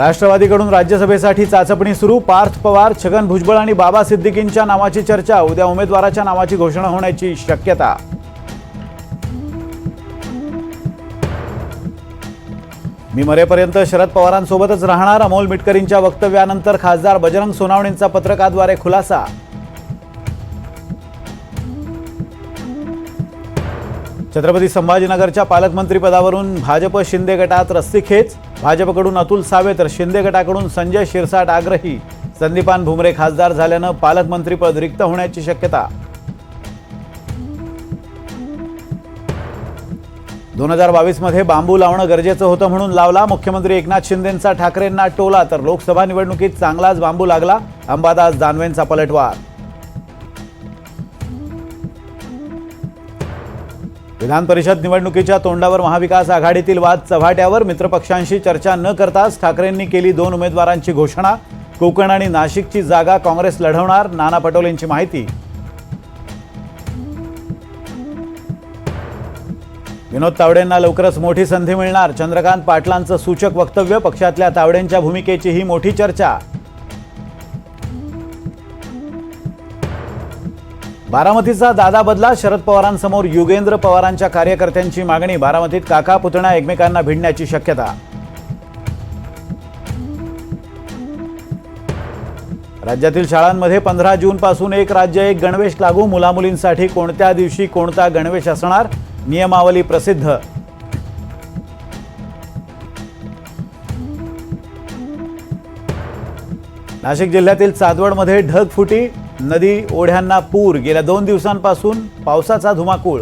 राष्ट्रवादीकडून राज्यसभेसाठी चाचपणी सुरू पार्थ पवार छगन भुजबळ आणि बाबा सिद्दीकींच्या नावाची चर्चा उद्या उमेदवाराच्या नावाची घोषणा होण्याची शक्यता. मी मरेपर्यंत शरद पवारांसोबतच राहणार अमोल मिटकरींच्या वक्तव्यानंतर खासदार बजरंग सोनावणेंचा पत्रकाद्वारे खुलासा. छत्रपती संभाजीनगरच्या पालकमंत्रीपदावरून भाजप शिंदे गटात रस्सीखेच भाजपकडून अतुल सावे तर शिंदे गटाकडून संजय शिरसाट आग्रही. संदीपान भुमरे खासदार झाल्यानं पालकमंत्रीपद रिक्त होण्याची शक्यता. दोन हजार बावीसमध्ये बांबू लावणं गरजेचं होतं म्हणून लावला मुख्यमंत्री एकनाथ शिंदेंचा ठाकरेंना टोला तर लोकसभा निवडणुकीत चांगलाच बांबू लागला. अंबादास दानवेंचा पलटवार विधान परिषद निवडणुकीच्या तोंडावर महाविकास आघाडीतील वाद चव्हाट्यावर मित्रपक्षांशी चर्चा न करताच ठाकरेंनी केली दोन उमेदवारांची घोषणा. कोकण आणि नाशिकची जागा काँग्रेस लढवणार नाना पटोलेंची माहिती. विनोद तावडेंना लवकरच मोठी संधी मिळणार. चंद्रकांत पाटलांचं सूचक वक्तव्य पक्षातल्या तावडेंच्या भूमिकेची ही मोठी चर्चा. बारामतीचा दादा बदला शरद पवारांसमोर युगेंद्र पवारांच्या कार्यकर्त्यांची मागणी बारामतीत काका पुतण्या एकमेकांना भिडण्याची शक्यता. राज्यातील शाळांमध्ये पंधरा जूनपासून एक राज्य एक गणवेश लागू. मुलामुलींसाठी कोणत्या दिवशी कोणता गणवेश असणार? नियमावली प्रसिद्ध. नाशिक जिल्ह्यातील चांदवडमध्ये ढगफुटी नदी ओढ्यांना पूर गेल्या दोन दिवसांपासून पावसाचा धुमाकूळ.